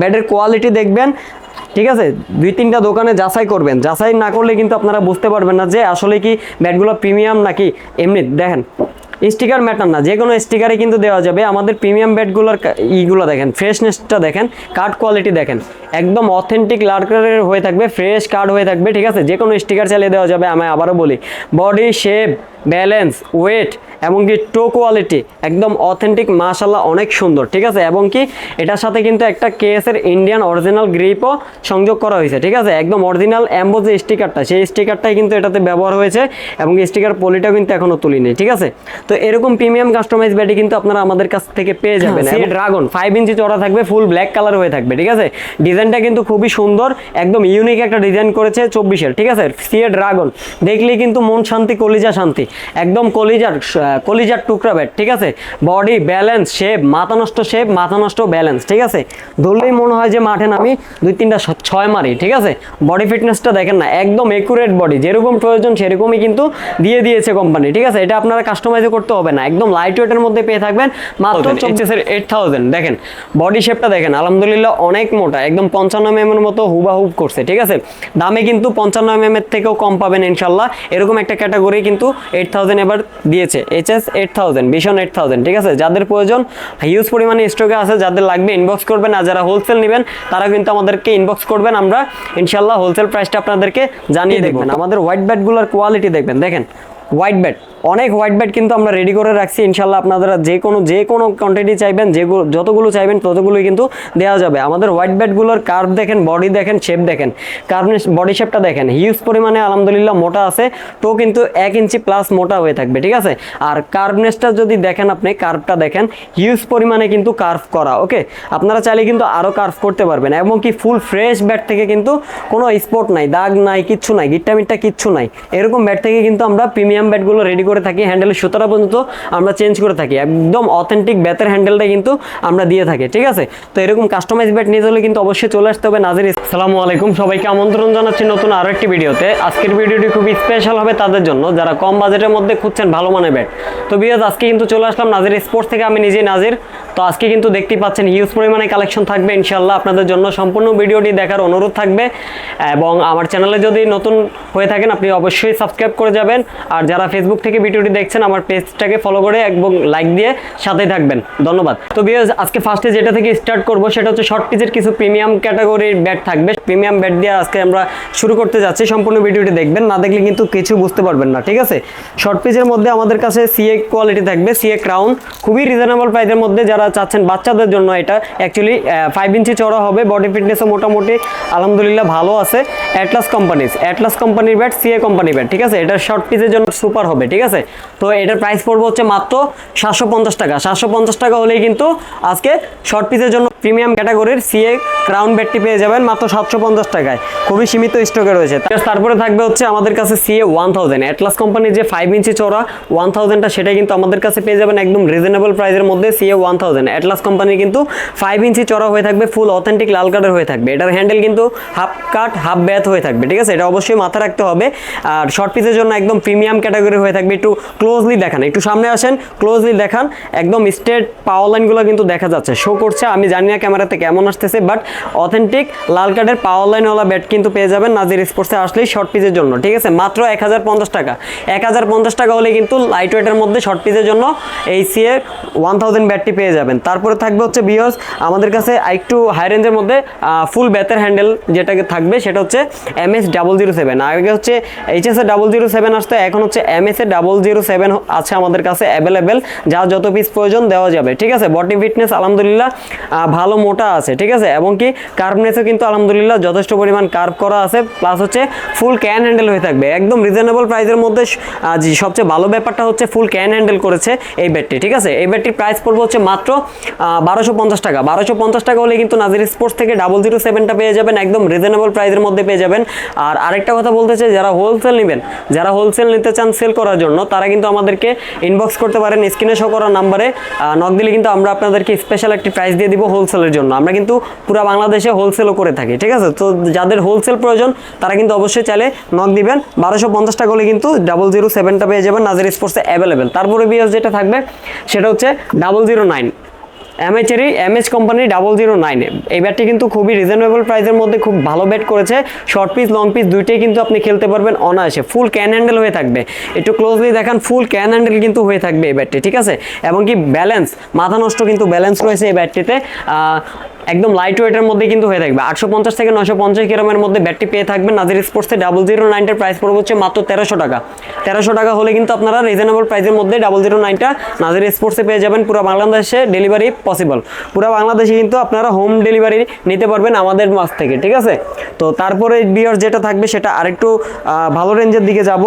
ব্যাটের কোয়ালিটি দেখবেন, ঠিক আছে? দুই তিনটা দোকানে যাচাই করবেন। যাচাই না করলে কিন্তু আপনারা বুঝতে পারবেন না যে আসলে কি ব্যাটগুলো প্রিমিয়াম নাকি এমনি। দেখেন স্টিকার ম্যাটার না যে কোনো স্টিকারে কিন্তু দেওয়া যাবে। আমাদের প্রিমিয়াম ব্যাটগুলোর ইগুলো দেখেন ফ্রেশনেসটা দেখেন কার্ড কোয়ালিটি দেখেন। একদম অথেন্টিক লার্কারের হয়ে থাকবে ফ্রেশ কার্ড হয়ে থাকবে, ঠিক আছে? যে কোনো স্টিকার চালিয়ে দেওয়া যাবে, আমি আবারও বলি। বডি শেপ ব্যালেন্স ওয়েট এবং কি টো কোয়ালিটি একদম অথেন্টিক মাশাল্লাহ অনেক সুন্দর ঠিক আছে? এবং কি এটার সাথে কিন্তু একটা কেএসের ইন্ডিয়ান অরিজিনাল গ্রিপও সংযোগ করা হয়েছে ঠিক আছে? একদম অরিজিনাল অ্যাম্বো যে স্টিকারটা সেই স্টিকারটাই কিন্তু এটাতে ব্যবহার হয়েছে এবং স্টিকার পলিটাও কিন্তু এখনও তুলিনি ঠিক আছে? তো এরকম প্রিমিয়াম কাস্টমাইজ ব্যাটি কিন্তু আপনারা আমাদের কাছ থেকে পেয়ে যাবেন। ড্রাগন ফাইভ ইঞ্চি চড়া থাকবে ফুল ব্ল্যাক কালার হয়ে থাকবে ঠিক আছে? ডিজাইনটা কিন্তু খুবই সুন্দর একদম ইউনিক একটা ডিজাইন করেছে চব্বিশের ঠিক আছে? সিএ ড্রাগন দেখলেই কিন্তু মন শান্তি কলিজা শান্তি একদম কলিজার কলিজার টুকরা ব্যাট ঠিক আছে? বডি ব্যালেন্স শেপ মাথা নষ্ট শেপ মাথা নষ্ট ব্যালেন্স ঠিক আছে? ধরলেই মনে হয় যে মাঠে নামি দুই তিনটা ছয় মারি ঠিক আছে? বডি ফিটনেসটা দেখেন না একদম একুরেট বডি যেরকম প্রয়োজন সেরকমই কিন্তু দিয়ে দিয়েছে কোম্পানি ঠিক আছে? এটা আপনারা কাস্টমাইজও করতে হবে না একদম লাইট ওয়েটের মধ্যে পেয়ে থাকবেন মাত্র এইচএসের এইট থাউজেন্ড দেখেন? বডি শেপটা দেখেন আলহামদুলিল্লাহ অনেক মোটা একদম পঞ্চান্ন এম এর মতো হুবাহুব করছে ঠিক আছে? দামে কিন্তু পঞ্চান্ন এম এর থেকেও কম পাবেন ইনশাল্লাহ এরকম একটা ক্যাটাগরি কিন্তু এইট থাউজেন্ড এবার দিয়েছে এইচএস এইট থাউজেন্ড ভীষণ এইট থাউজেন্ড ঠিক আছে? যাদের প্রয়োজন হিউজ পরিমাণে স্টকে আছে যাদের লাগবে ইনবক্স করবেন আর যারা হোলসেল নেবেন তারা কিন্তু আমাদেরকে ইনবক্স করবেন। আমরা ইনশাল্লাহ হোলসেল প্রাইসটা আপনাদেরকে জানিয়ে দেখবেন। আমাদের হোয়াইট ব্যাটগুলোর কোয়ালিটি দেখবেন। দেখেন হোয়াইট ব্যাট অনেক হোয়াইট ব্যাট কিন্তু আমরা রেডি করে রাখছি। ইনশাল্লাহ আপনারা যে কোনো যে কোনো কোয়ান্টিটি চাইবেন যেগুলো যতগুলো চাইবেন ততগুলোই কিন্তু দেওয়া যাবে। আমাদের হোয়াইট ব্যাটগুলোর কার্ভ দেখেন বডি দেখেন শেপ দেখেন। কার্ভ বডি শেপটা দেখেন। হিউজ পরিমাণে আলহামদুলিল্লাহ মোটা আছে তো কিন্তু এক ইঞ্চি প্লাস মোটা হয়ে থাকবে, ঠিক আছে? আর কার্ভনেসটা যদি দেখেন আপনি কার্ভটা দেখেন হিউজ পরিমাণে কিন্তু কার্ভ করা ওকে আপনারা চাইলে কিন্তু আরও কার্ভ করতে পারবেন। এবং কি ফুল ফ্রেশ ব্যাট থেকে কিন্তু কোনো স্পট নাই, দাগ নাই, কিচ্ছু নাই, গিট্টা মিট্টা কিচ্ছু নাই। এরকম ব্যাট থেকে কিন্তু আমরা প্রিমিয়াম ব্যাটগুলো রেডি করে থাকি হ্যান্ডেলের সুতরা পর্যন্ত আমরা চেঞ্জ করে থাকি। একদম অথেন্টিক ব্যাটের হ্যান্ডেলটা কিন্তু আমরা দিয়ে থাকি, ঠিক আছে? তো এরকম কাস্টমাইজ ব্যাট নিতে হলে কিন্তু অবশ্যই চলে আসতে হবে নাজির আসসালামু আলাইকুম, সবাইকে আমন্ত্রণ জানাচ্ছি নতুন আরও একটি ভিডিওতে। আজকের ভিডিওটি খুবই স্পেশাল হবে তাদের জন্য। যারা কম বাজেটের মধ্যে খুঁজছেন ভালো মানের ব্যাট তো বিয়াজ আজকে কিন্তু চলে আসলাম নাজির স্পোর্টস থেকে, আমি নিজেই নাজির। তো আজকে কিন্তু দেখতেই পাচ্ছেন হিউজ পরিমাণে কালেকশন থাকবে ইনশাল্লাহ আপনাদের জন্য সম্পূর্ণ ভিডিওটি দেখার অনুরোধ থাকবে। এবং আমার চ্যানেলে যদি নতুন হয়ে থাকেন, আপনি অবশ্যই সাবস্ক্রাইব করে যাবেন। আর যারা ফেসবুক থেকে ভিডিওটি দেখছেন, আমার পেজটাকে ফলো করে এবং লাইক দিয়ে সাথেই থাকবেন। ধন্যবাদ। তো বিয়াজ আজকে ফার্স্টে যেটা থেকে স্টার্ট করব, সেটা হচ্ছে শর্ট পিচের কিছু প্রিমিয়াম ক্যাটাগরির ব্যাট থাকবে। প্রিমিয়াম ব্যাট দিয়ে আজকে আমরা শুরু করতে যাচ্ছি, সম্পূর্ণ ভিডিওটি দেখবেন, না দেখলে কিন্তু কিছু বুঝতে পারবেন না, ঠিক আছে? শর্ট পিচের মধ্যে আমাদের কাছে সিএ কোয়ালিটি থাকবে সিএ ক্রাউন খুবই রিজনেবল প্রাইসের মধ্যে যারা চাচ্ছেন বাচ্চাদের জন্য এটা অ্যাকচুয়ালি ফাইভ ইঞ্চি চড়া হবে বডি ফিটনেসও মোটামুটি আলহামদুলিল্লাহ ভালো আছে। অ্যাটলাস কোম্পানিজ অ্যাটলাস কোম্পানির ব্যাট সিএ কোম্পানির ব্যাট ঠিক আছে? এটা শর্ট পিচের জন্য সুপার হবে, ঠিক আছে? তো এটার প্রাইস পড়বে হচ্ছে মাত্র সাতশো পঞ্চাশ টাকা। সাতশো পঞ্চাশ টাকা হলেই কিন্তু আজকে শর্ট পিসের জন্য প্রিমিয়াম ক্যাটাগরির সিএ ক্রাউন ব্যাটটি পেয়ে যাবেন মাত্র সাতশো পঞ্চাশ টাকায়। খুবই সীমিত স্টকে রয়েছে। তারপরে থাকবে হচ্ছে আমাদের কাছে সিএ ওয়ান থাউজেন্ড অ্যাটলাস কোম্পানির যে ফাইভ ইঞ্চি চড়া ওয়ান থাউজেন্ডটা সেটা কিন্তু আমাদের কাছে পেয়ে যাবেন একদম রিজনেবল প্রাইসের মধ্যে সিএ ওয়ান থাউজেন্ড অ্যাটলাস কোম্পানির কিন্তু ফাইভ ইঞ্চি চড়া হয়ে থাকবে ফুল অথেন্টিক লাল কার্ডের হয়ে থাকবে। এটার হ্যান্ডেল কিন্তু হাফ কাট হাফ ব্যাথ হয়ে থাকবে, ঠিক আছে? এটা অবশ্যই মাথা রাখতে হবে। আর শর্ট পিসের জন্য একদম প্রিমিয়াম ক্যাটাগরি হয়ে থাকবে। একটু ক্লোজলি দেখান, একটু সামনে আসেন ক্লোজলি দেখান। একদম স্ট্রেট পাওয়ার লাইনগুলো কিন্তু দেখা যাচ্ছে শো করছে। আমি জানি না ক্যামেরাতে কেমন আসতেছে বাট অথেন্টিক, লাল কার্ডের পাওয়ার লাইনওয়ালা ব্যাট কিন্তু পেয়ে যাবেন নাজির স্পোর্টসে আসলেই শর্ট পিচের জন্য, ঠিক আছে? মাত্র এক হাজার পঞ্চাশ টাকা। এক হাজার পঞ্চাশ টাকা হলে কিন্তু লাইট ওয়েটের মধ্যে শর্ট পিসের জন্য এই সিএ ওয়ান থাউজেন্ড ব্যাটটি পেয়ে যাবেন। তারপরে থাকবে হচ্ছে বিয়স আমাদের কাছে একটু হাই রেঞ্জের মধ্যে ফুল ব্যাথের হ্যান্ডেল যেটাকে থাকবে, সেটা হচ্ছে M S double zero seven আগে হচ্ছে এইচএস এর ডাবল জিরো সেভেন আসতো, এখন হচ্ছে এম এস এর ডাবল জিরো সেভেন আছে আমাদের কাছে অ্যাভেলেবেল যা যত পিস প্রয়োজন দেওয়া যাবে, ঠিক আছে? বডি ফিটনেস আলহামদুলিল্লাহ ভালো মোটা আছে, ঠিক আছে? এবং কি কার্ভনেসও কিন্তু আলহামদুলিল্লাহ যথেষ্ট পরিমাণ কার্ভ করা আছে প্লাস হচ্ছে ফুল ক্যান হ্যান্ডেল হয়ে থাকবে। একদম রিজনেবল প্রাইসের মধ্যে সবচেয়ে ভালো ব্যাপারটা হচ্ছে ফুল ক্যান হ্যান্ডেল করেছে এই ব্যাটটি ঠিক আছে? এই ব্যাটটির প্রাইস পড়বে হচ্ছে মাত্র বারোশো পঞ্চাশ টাকা। বারোশো পঞ্চাশ টাকা হলে কিন্তু নাজির স্পোর্টস থেকে ডাবল জিরো সেভেনটা পেয়ে যাবেন, একদম রিজনেবল প্রাইসের মধ্যে পেয়ে যাবেন। আর আরেকটা কথা বলতে চাই, যারা হোলসেল নেবেন, যারা হোলসেল নিতে চান সেল করার জন্য, তারা কিন্তু আমাদেরকে ইনবক্স করতে পারেন স্ক্রিনে শো করা নাম্বারে নক দিলে কিন্তু আমরা আপনাদেরকে স্পেশাল একটি প্রাইস দিয়ে দিব হোলসেলের জন্য। আমরা কিন্তু পুরো বাংলাদেশে হোলসেলও করে থাকি, ঠিক আছে? তো যাদের হোলসেল প্রয়োজন, তারা কিন্তু অবশ্যই চাইলে নক দিবেন। বারোশো পঞ্চাশ টাকা হলে কিন্তু ডাবল জিরো সেভেনটা পেয়ে যাবেন নাজির স্পোর্টসে অ্যাভেলেবেল তারপরে বিএস যেটা থাকবে, সেটা হচ্ছে double zero nine এমএচেরই MH company double zero nine এই ব্যাটটি কিন্তু খুবই রিজনেবল প্রাইসের মধ্যে খুব ভালো ব্যাট করেছে। শর্ট পিস লং পিস দুইটাই কিন্তু আপনি খেলতে পারবেন অনায়াসে। ফুল ক্যান হ্যান্ডেল হয়ে থাকবে। একটু ক্লোজলি দেখান ফুল ক্যান হ্যান্ডেল কিন্তু হয়ে থাকবে এই ব্যাটটি ঠিক আছে? এবং কি ব্যালেন্স মাথা নষ্ট কিন্তু ব্যালেন্স রয়েছে এই ব্যাটটিতে একদম লাইট ওয়েটের মধ্যে কিন্তু হয়ে থাকবে। আটশো পঞ্চাশ থেকে নশো পঞ্চাশ গ্রামের মধ্যে ব্যাটটি পেয়ে থাকবেন নাজির স্পোর্টসে ডাবল জিরো নাইনটার প্রাইস পড়বে হচ্ছে মাত্র তেরোশো টাকা। তেরোশো টাকা হলে কিন্তু আপনারা রিজনেবল প্রাইসের মধ্যে ডাবল জিরো নাইনটা নাজির স্পোর্টসে পেয়ে যাবেন। পুরো বাংলাদেশে ডেলিভারি পসিবল পুরো বাংলাদেশে কিন্তু আপনারা হোম ডেলিভারি নিতে পারবেন আমাদের মাছ থেকে, ঠিক আছে? তো তারপরে বিয়ার যেটা থাকবে সেটা আরেকটু ভালো রেঞ্জের দিকে যাব।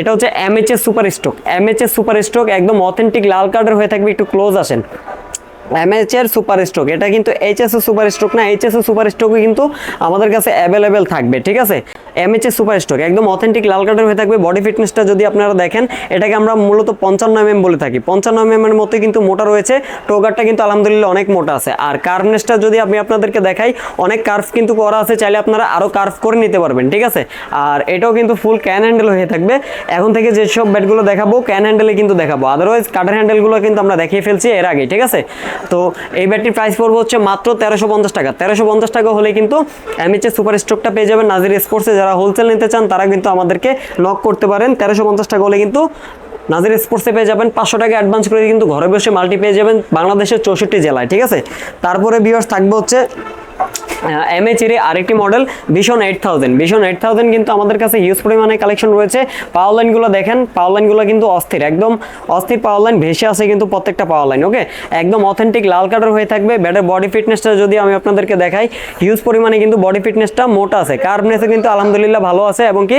এটা হচ্ছে MHS super stock MHS super stock একদম অথেন্টিক লাল কার্ডের হয়ে থাকবে। একটু ক্লোজ আসেন। এমএচ এর সুপার স্টক এটা কিন্তু এইচএস এর সুপার স্টক না এইচএস এর সুপার স্টকও কিন্তু আমাদের কাছে অ্যাভেলেবেল থাকবে, ঠিক আছে? এমএচ এর সুপার স্টক একদম অথেন্টিক লাল কার্ডের হয়ে থাকবে বডি ফিটনেসটা যদি আপনারা দেখেন, এটাকে আমরা মূলত পঞ্চান্ন এম বলে থাকি। পঞ্চান্ন এম এর মধ্যে কিন্তু মোটা রয়েছে টোগারটা কিন্তু আলহামদুলিল্লাহ অনেক মোটা আছে। আর কার্ভনেসটা যদি আমি আপনাদেরকে দেখাই, অনেক কার্ভ কিন্তু করা আছে, চাইলে আপনারা আরও কার্ভ করে নিতে পারবেন, ঠিক আছে? আর এটাও কিন্তু ফুল ক্যান হ্যান্ডেল হয়ে থাকবে। এখন থেকে যেসব ব্যাটগুলো দেখাবো ক্যান হ্যান্ডেলে কিন্তু দেখাবো। আদারওয়াইজ কাটার হ্যান্ডেলগুলো কিন্তু আমরা দেখিয়ে ফেলছি এর আগে, ঠিক আছে? তো এই ব্যাটটির প্রাইস পড়বে হচ্ছে মাত্র তেরোশো পঞ্চাশ টাকা। তেরোশো পঞ্চাশ টাকা হলে কিন্তু এমএচএ সুপার স্টকটা পেয়ে যাবেন, নাজির স্পোর্টসে যারা হোলসেল নিতে চান, তারা কিন্তু আমাদেরকে নক করতে পারেন। তেরোশো পঞ্চাশ টাকা হলে কিন্তু নাজির স্পোর্টসে পেয়ে যাবেন। পাঁচশো টাকা অ্যাডভান্স করে কিন্তু ঘরে বসে মাল্টি পেয়ে যাবেন বাংলাদেশের চৌষট্টি জেলায়, ঠিক আছে? তারপরে বিয়ার্স থাকবে হচ্ছে এমএচের আরেকটি model vision eight thousand vision eight thousand কিন্তু আমাদের কাছে হিউজ পরিমাণে কালেকশন রয়েছে। পাওয়ার লাইনগুলো দেখেন পাওয়ার লাইনগুলো কিন্তু অস্থির, একদম অস্থির পাওয়ার লাইন ভেসে আছে কিন্তু প্রত্যেকটা পাওয়ার লাইন ওকে একদম অথেন্টিক লাল কাটার হয়ে থাকবে ব্যাটের বডি ফিটনেসটা যদি আমি আপনাদেরকে দেখাই হিউজ পরিমাণে কিন্তু বডি ফিটনেসটা মোটা আছে। কার্বনেসে কিন্তু আলহামদুলিল্লাহ ভালো আছে এবং কি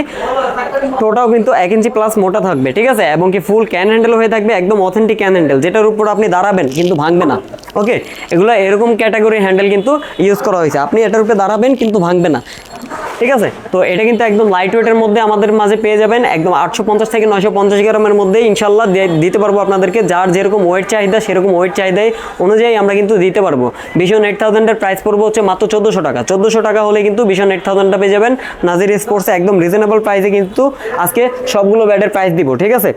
টোটাও কিন্তু এক ইঞ্চি প্লাস মোটা থাকবে, ঠিক আছে? এবং কি ফুল ক্যান হ্যান্ডেল হয়ে থাকবে, একদম অথেন্টিক ক্যান হ্যান্ডেল যেটার উপর আপনি দাঁড়াবেন কিন্তু ভাঙবে না। ওকে এগুলো এরকম ক্যাটাগরি হ্যান্ডেল কিন্তু ইউজ করা হয়েছে। আপনি এটার উপরে দাঁড়াবেন কিন্তু ভাঙবে না। ঠিক আছে? তো এটা কিন্তু একদম লাইট ওয়েটের মধ্যে আমাদের মাঝে পেয়ে যাবেন। একদম আটশো পঞ্চাশ থেকে নশো পঞ্চাশ গ্রামের মধ্যে ইনশাল্লাহ দিতে পারব আপনাদেরকে। যার যেরকম ওয়েট চাহিদা, সেরকম ওয়েট চাহিদায় অনুযায়ী আমরা কিন্তু দিতে পারব। ভীষণ এইট থাউজেন্ডের প্রাইস পড়ব হচ্ছে মাত্র চোদ্দোশো টাকা। চোদ্দোশো টাকা হলে কিন্তু ভীষণ এইট থাউজেন্ডটা পেয়ে যাবেন। নাজির স্পোর্টসে একদম রিজনেবল প্রাইসে কিন্তু আজকে সবগুলো ব্যাটের প্রাইস দিব, ঠিক আছে?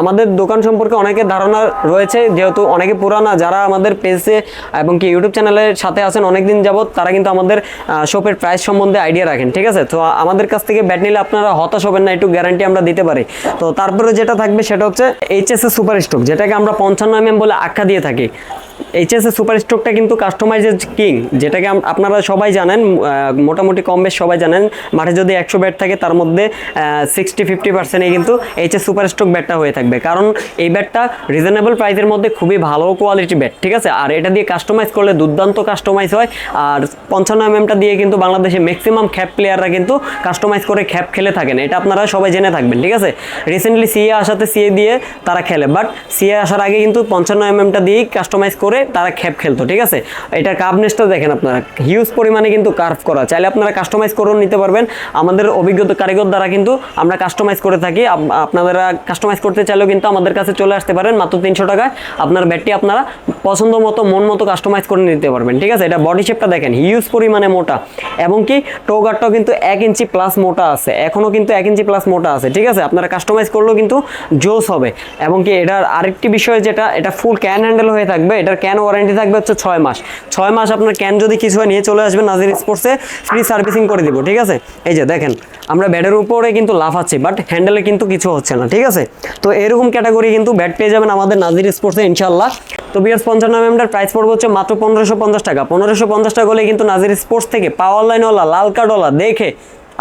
আমাদের দোকান সম্পর্কে অনেকের ধারণা রয়েছে, যেহেতু অনেকে পুরানা, যারা আমাদের পেজে এবং কি ইউটিউব চ্যানেলের সাথে আছেন অনেকদিন যাবত তারা কিন্তু আমাদের শপের প্রাইস সম্বন্ধে আইডিয়া রাখেন, ঠিক আছে? তো আমাদের কাছ থেকে ব্যাট নিলে আপনারা হতাশ হবেন না, একটু গ্যারান্টি আমরা দিতে পারি। তো তারপরে যেটা থাকবে সেটা হচ্ছে এইচএসএ সুপার স্টক যেটাকে আমরা পঞ্চান্ন এমএম বলে আখ্যা দিয়ে থাকি। এইচএসএ সুপার স্টকটা কিন্তু কাস্টমাইজের কিং যেটাকে আপনারা সবাই জানেন মোটামুটি কম বেশ সবাই জানেন, মাঠে যদি একশো ব্যাট থাকে, তার মধ্যে সিক্সটি ফিফটি পার্সেন্টে কিন্তু এইচএস সুপার স্টক ব্যাটটা হয়ে থাকবে। কারণ এই ব্যাটটা রিজনেবল প্রাইসের মধ্যে খুবই ভালো কোয়ালিটি ব্যাট ঠিক আছে? আর এটা দিয়ে কাস্টমাইজ করলে দুর্দান্ত কাস্টমাইজ হয়, আর পঞ্চান্ন এমএমটা দিয়ে কিন্তু বাংলাদেশে ম্যাক্সিমাম খ্যাপ প্লেয়াররা কিন্তু কাস্টমাইজ করে খ্যাপ খেলে থাকেন। এটা আপনারা সবাই জেনে থাকবেন, ঠিক আছে? রিসেন্টলি সিএ আসাতে সিএ দিয়ে তারা খেলে বাট সিএ আসার আগে কিন্তু পঞ্চান্ন এমএমটা দিয়েই কাস্টমাইজ করে তারা খ্যাপ খেলতো, ঠিক আছে? এটা কার্ভনেসটা দেখেন আপনারা হিউজ পরিমাণে কিন্তু কার্ভ করা। চাইলে আপনারা কাস্টমাইজ করেও নিতে পারবেন। আমাদের অভিজ্ঞতা কারিগর দ্বারা কিন্তু আমরা কাস্টমাইজ করে থাকি। আপনারা কাস্টমাইজ করতে চাইলেও কিন্তু আমাদের কাছে চলে আসতে পারেন, মাত্র তিনশো টাকায়। আপনার ব্যাটটি আপনারা পছন্দ মতো, মন মতো কাস্টমাইজ করে নিতে পারবেন, ঠিক আছে? এটা বডি শেপটা দেখেন হিউজ পরিমাণে মোটা। এবং কি টোগারটাও কিন্তু এক ইঞ্চি প্লাস মোটা আছে। এখনও কিন্তু এক ইঞ্চি প্লাস মোটা আছে, ঠিক আছে? আপনারা কাস্টমাইজ করলেও কিন্তু জোস হবে। এবং কি এটার আরেকটি বিষয় যেটা, এটা ফুল ক্যান হ্যান্ডেল হয়ে থাকবে, এটার ক্যান ওয়ারেন্টি থাকবে হচ্ছে ছয় মাস। ছয় মাস আপনার ক্যান যদি কিছু নিয়ে চলে আসবেন নাজির স্পোর্টসে ফ্রি সার্ভিসিং করে দিব, ঠিক আছে? এই যে দেখেন আমরা ব্যাটের উপরে কিন্তু লাফাচ্ছি বাট হ্যান্ডেলে কিন্তু কিছু হচ্ছে না, ঠিক আছে? তো এরকম ক্যাটাগরি কিন্তু ব্যাট পেয়ে যাবেন আমাদের নাজির স্পোর্টসে ইনশাল্লাহ তো বিয়ার্স পঞ্চান্ন এমএমটার প্রাইস পড়বে হচ্ছে মাত্র পনেরোশো পঞ্চাশ টাকা। পনেরোশো পঞ্চাশ টাকা হলে কিন্তু নাজির স্পোর্টস থেকে পাওয়ার লাইনওয়ালা লাল কার্ডওয়ালা দেখে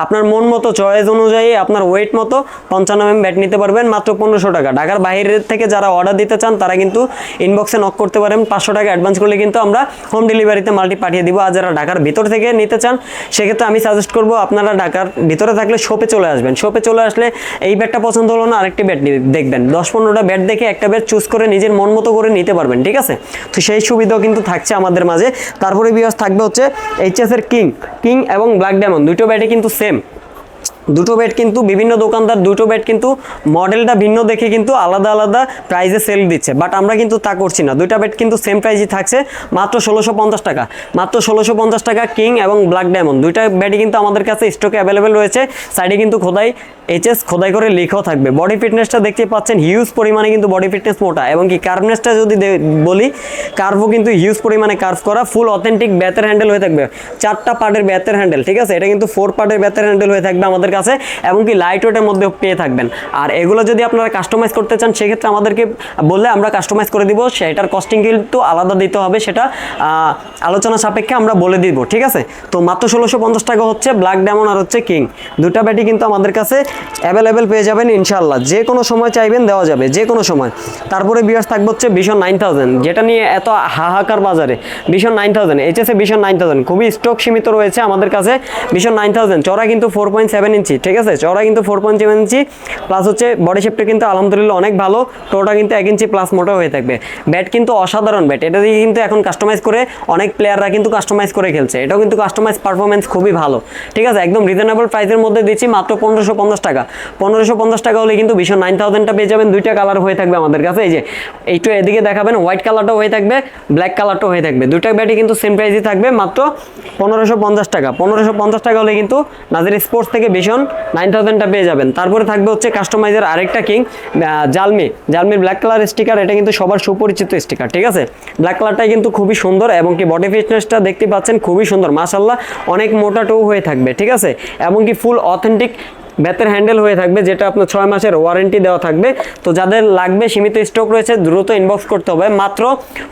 আপনার মন মতো চয়েস অনুযায়ী আপনার ওয়েট মতো পঞ্চান্ন এম ব্যাট নিতে পারবেন, মাত্র পনেরোশো টাকা। ঢাকার বাইরের থেকে যারা অর্ডার দিতে চান, তারা কিন্তু ইনবক্সে নক করতে পারেন। পাঁচশো টাকা অ্যাডভান্স করলে কিন্তু আমরা হোম ডেলিভারিতে মালটি পাঠিয়ে দিব। আর যারা ঢাকার ভিতর থেকে নিতে চান, সেক্ষেত্রে আমি সাজেস্ট করব, আপনারা ঢাকার ভিতরে থাকলে শপে চলে আসবেন। শপে চলে আসলে এই ব্যাটটা পছন্দ হলো না, আরেকটি ব্যাট দেখবেন। দশ পনেরোটা ব্যাট দেখে একটা ব্যাট চুজ করে নিজের মন মতো করে নিতে পারবেন, ঠিক আছে? তো সেই সুবিধাও কিন্তু থাকছে আমাদের মাঝে। তারপরে বিয়াস থাকবে হচ্ছে এইচএস এর কিং কিং এবং ব্ল্যাক ডায়মন্ড দুটো ব্যাটে কিন্তু সেম দুটো ব্যাট কিন্তু বিভিন্ন দোকানদার দুটো ব্যাট কিন্তু মডেলটা ভিন্ন দেখে কিন্তু আলাদা আলাদা প্রাইসে সেল দিচ্ছে। বাট আমরা কিন্তু তা করছি না। দুইটা ব্যাট কিন্তু সেম প্রাইজই থাকছে, মাত্র ষোলোশো পঞ্চাশ টাকা। মাত্র ষোলোশো পঞ্চাশ টাকা কিং এবং ব্ল্যাক ডায়মন্ড দুইটা ব্যাটই কিন্তু আমাদের কাছে স্টকে অ্যাভেলেবেল রয়েছে। সাইডে কিন্তু খোদাই এইচএস খোদাই করে লেখাও থাকবে। বডি ফিটনেসটা দেখতে পাচ্ছেন হিউজ পরিমাণে কিন্তু বডি ফিটনেস মোটা। এবং কি কার্ভনেসটা যদি বলি কার্ভও কিন্তু হিউজ পরিমাণে কার্ভ করা ফুল অথেন্টিক ব্যাথের হ্যান্ডেল হয়ে থাকবে। চারটা পার্টের ব্যাথের হ্যান্ডেল ঠিক আছে? এটা কিন্তু ফোর পার্টের ব্যাথের হ্যান্ডেল হয়ে থাকবে আমাদের কাছে এবং কি লাইট ওয়েটের মধ্যে পেয়ে থাকবেন। আর এগুলো যদি আপনারা কাস্টমাইজ করতে চান, সেক্ষেত্রে আমাদেরকে বললে আমরা কাস্টমাইজ করে দিব। সেটার কস্টিং কিন্তু আলাদা দিতে হবে, সেটা আলোচনা সাপেক্ষে আমরা বলে দিব, ঠিক আছে? তো মাত্র ষোলোশো পঞ্চাশ টাকা হচ্ছে ব্ল্যাক ডায়মন্ড আর হচ্ছে কিং দুটা ব্যাটি কিন্তু আমাদের কাছে অ্যাভেলেবেল পেয়ে যাবেন ইনশাল্লাহ যে কোনো সময় চাইবেন, দেওয়া যাবে, যে কোনো সময়। তারপরে বিয়ার্স থাকবে হচ্ছে ভীষণ নাইন থাউজেন্ড যেটা নিয়ে এত হাহাকার বাজারে ভীষণ নাইন থাউজেন্ড এইচএসে ভীষণ নাইন থাউজেন্ড খুবই স্টক সীমিত রয়েছে আমাদের কাছে ভীষণ নাইন থাউজেন্ড চড়া কিন্তু ফোর পয়েন্ট সেভেন ইঞ্চি, ঠিক আছে? চড়া কিন্তু four point seven inch plus হচ্ছে বডি শেপটা কিন্তু আলহামদুলিল্লাহ অনেক ভালো টোটা কিন্তু এক ইঞ্চি প্লাস মোটা হয়ে থাকবে। ব্যাট কিন্তু অসাধারণ ব্যাট এটা দিয়ে কিন্তু এখন কাস্টমাইজ করে অনেক প্লেয়াররা কিন্তু কাস্টমাইজ করে খেলছে। এটাও কিন্তু কাস্টমাইজ পারফরমেন্স খুবই ভালো, ঠিক আছে? একদম রিজনেবল প্রাইসের মধ্যে দিচ্ছি মাত্র পনেরোশো পঞ্চাশ টাকা। পনেরোশো পঞ্চাশ টাকা হলে কিন্তু ভীষণ নাইন থাউজেন্ডটা পেয়ে যাবেন, দুইটা কালার হয়ে থাকবে আমাদের কাছে। এই যে এইটু এদিকে দেখাবেন হোয়াইট কালারটাও হয়ে থাকবে ব্ল্যাক কালারটাও হয়ে থাকবে। দুইটা ব্যাটই কিন্তু সেম প্রাইসই থাকবে মাত্র পনেরোশো পঞ্চাশ টাকা। পনেরোশো পঞ্চাশ টাকা হলে কিন্তু নাজির স্পোর্টস থেকে ভীষণ নাইন থাউজেন্ডটা পেয়ে যাবেন। তারপরে থাকবে হচ্ছে কাস্টমাইজের আরেকটা কিং জালমি জালমির ব্ল্যাক কালার স্টিকার এটা কিন্তু সবার সুপরিচিত স্টিকার ঠিক আছে? ব্ল্যাক কালারটাই কিন্তু খুবই সুন্দর এবং কি বডি ফিটনেসটা দেখতে পাচ্ছেন খুবই সুন্দর মাসাল্লাহ অনেক মোটা মোটাটো হয়ে থাকবে, ঠিক আছে? এবং কি ফুল অথেন্টিক ব্যাতের হ্যান্ডেল হয়ে থাকবে, যেটা আপনার ছয় মাসের ওয়ারেন্টি দেওয়া থাকবে। তো যাদের লাগবে সীমিত স্টক রয়েছে, দ্রুত ইনবক্স করতে হবে। মাত্র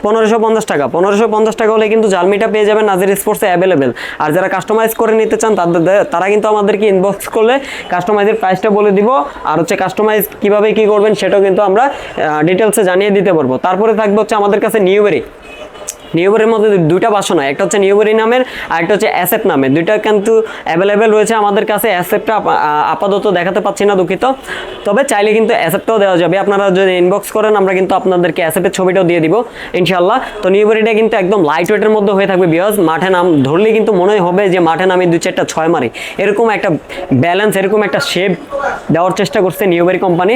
পনেরোশো পঞ্চাশ টাকা। পনেরোশো পঞ্চাশ টাকা হলে কিন্তু জালমিটা পেয়ে যাবেন নাজির স্পোর্টসে অ্যাভেলেবেল আর যারা কাস্টমাইজ করে নিতে চান, তাদের তারা কিন্তু আমাদেরকে ইনবক্স করলে কাস্টমাইজের প্রাইসটা বলে দিব। আর হচ্ছে কাস্টমাইজ কীভাবে কি করবেন, সেটাও কিন্তু আমরা ডিটেলসে জানিয়ে দিতে পারব। তারপরে থাকবে হচ্ছে আমাদের কাছে নিউবেরি নিউবেরির মধ্যে দুইটা বাসন হয় একটা হচ্ছে নিউবেরি নামের আর একটা হচ্ছে অ্যাসেপ্ট নামের। দুইটা কিন্তু অ্যাভেলেবেল রয়েছে আমাদের কাছে। অ্যাসেপ্টটা আপাতত দেখাতে পাচ্ছি না দুঃখিত। তবে চাইলে কিন্তু অ্যাসেপ্টটাও দেওয়া যাবে। আপনারা যদি ইনবক্স করেন, আমরা কিন্তু আপনাদেরকে অ্যাসেপ্টের ছবিটাও দিয়ে দিব ইনশাল্লাহ তো নিউবেরিটা কিন্তু একদম লাইট ওয়েটের মধ্যে হয়ে থাকবে বিকজ মাঠে নাম, ধরলে কিন্তু মনে হবে যে মাঠে নামে দুই চারটা ছয় মারি। এরকম একটা ব্যালেন্স এরকম একটা শেপ দেওয়ার চেষ্টা করছে নিউবেরি কোম্পানি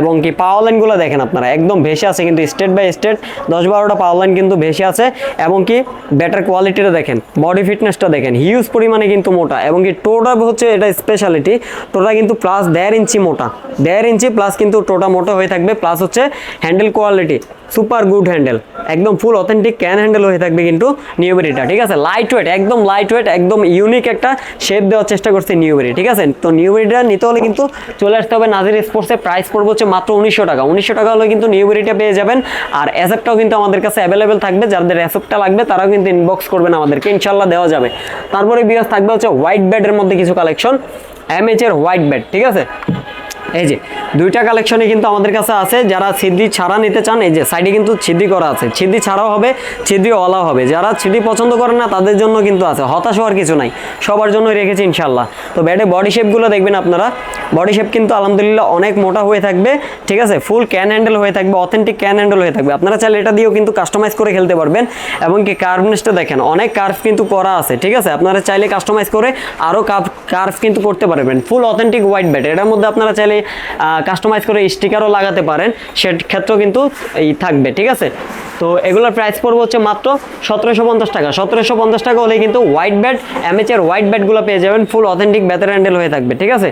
এবং কি পাওয়ার লাইনগুলো দেখেন আপনারা। একদম ভেসে আছে কিন্তু স্টেট বাই স্টেট দশ বারোটা পাওয়ার লাইন কিন্তু ভেসে আছে, এবং কি ব্যাটার কোয়ালিটিটা দেখেন বডি ফিটনেসটা দেখেন হিউজ পরিমাণে কিন্তু মোটা, এবং কি টোটা হচ্ছে এটা স্পেশালিটি টোটা কিন্তু প্লাস দেড় ইঞ্চি মোটা, দেড় ইঞ্চি প্লাস কিন্তু টোটা মোটা হয়ে থাকবে প্লাস হচ্ছে handle quality super good handle. একদম ফুল অথেন্টিক ক্যান হ্যান্ডেল হয়ে থাকবে কিন্তু নিউবেরিটা ঠিক আছে? লাইট ওয়েট একদম লাইট ওয়েট একদম ইউনিক একটা শেপ দেওয়ার চেষ্টা করছে নিউবেরি, ঠিক আছে? তো নিউবেরিটা নিতে হলে কিন্তু চলে আসতে হবে নাজির স্পোর্টসে প্রাইস পড়বে হচ্ছে মাত্র উনিশশো টাকা। উনিশশো টাকা হলে কিন্তু নিউবেরিটা পেয়ে যাবেন। আর অ্যাসেপটাও কিন্তু আমাদের কাছে অ্যাভেলেবেল থাকবে। যাদের অ্যাসেপটা লাগবে তারাও কিন্তু ইনবক্স করবেন আমাদেরকে ইনশাল্লাহ দেওয়া যাবে। তারপরে বিকাশ থাকবে হচ্ছে হোয়াইট ব্যাডের মধ্যে কিছু কালেকশন এমএচ এর হোয়াইট ব্যাড ঠিক আছে? এই যে দুইটা কালেকশনই কিন্তু আমাদের কাছে আছে। যারা ছিদ্রি ছাড়া নিতে চান, এই যে সাইডে কিন্তু ছিদ্রি করা আছে। ছিদ্রি ছাড়াও হবে ছিদ্রি ওয়ালাও হবে। যারা ছিদ্রি পছন্দ করেন না, তাদের জন্য কিন্তু আছে। হতাশ হওয়ার কিছু নাই। সবার জন্য রেখেছি ইনশাল্লাহ তো ব্যাটে বডি শেপগুলো দেখবেন আপনারা। বডি শেপ কিন্তু আলহামদুলিল্লাহ অনেক মোটা হয়ে থাকবে, ঠিক আছে? ফুল ক্যান হ্যান্ডেল হয়ে থাকবে অথেন্টিক ক্যান হ্যান্ডেল হয়ে থাকবে। আপনারা চাইলে এটা দিয়েও কিন্তু কাস্টমাইজ করে খেলতে পারবেন। এবং কি কার্ভনেসটা দেখেন, অনেক কার্ভ কিন্তু করা আছে, ঠিক আছে? আপনারা চাইলে কাস্টমাইজ করে আরও কার্ভ কিন্তু করতে পারবেন। ফুল অথেন্টিক হোয়াইট ব্যাট এটার মধ্যে আপনারা চাইলে কাস্টমাইজ করে স্টিকারও লাগাতে পারেন, সে ক্ষেত্রেও কিন্তু এই থাকবে, ঠিক আছে? তো এগুলোর প্রাইস পড়বে হচ্ছে মাত্র সতেরোশো পঞ্চাশ টাকা। সতেরোশো পঞ্চাশ টাকা হলে কিন্তু হোয়াইট ব্যাট অ্যামেচার হোয়াইট ব্যাটগুলো পেয়ে যাবেন ফুল অথেন্টিক ব্যাটার হ্যান্ডেল হয়ে থাকবে, ঠিক আছে?